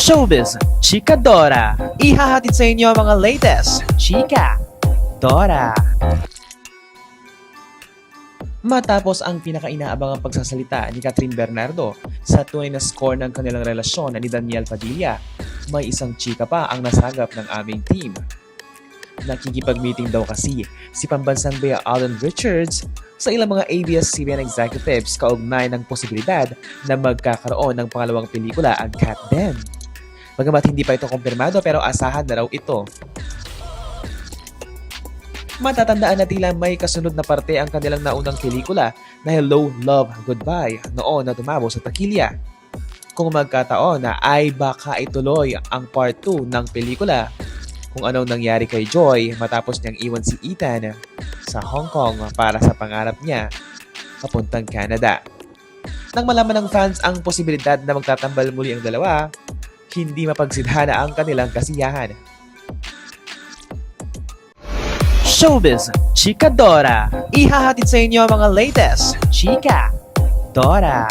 Showbiz Chika Dora Ihahatid sa inyo ang mga latest Chika Dora Matapos ang pinakainaabangang pagsasalita ni Catherine Bernardo sa tunay na score ng kanilang relasyon ni Daniel Padilla, may isang chika pa ang nasagap ng aming team. Nakikipag-meeting daw kasi si pambansang Bea Allen Richards sa ilang mga ABS-CBN executives kaugnay ng posibilidad na magkakaroon ng pangalawang pelikula ang Cat Den. Bagamat hindi pa ito kumpirmado pero asahan na raw ito. Matatandaan na tila may kasunod na parte ang kanilang naunang pelikula na Hello, Love, Goodbye noon na tumabo sa takilya. Kung magkataon na ay baka ituloy ang part 2 ng pelikula kung anong nangyari kay Joy matapos niyang iwan si Ethan sa Hong Kong para sa pangarap niya papuntang Canada. Nang malaman ng fans ang posibilidad na magtatambal muli ang dalawa, hindi mapagsidhana ang kanilang kasiyahan. Showbiz Chika Dora Ihahatid sa inyo ang mga latest Chika Dora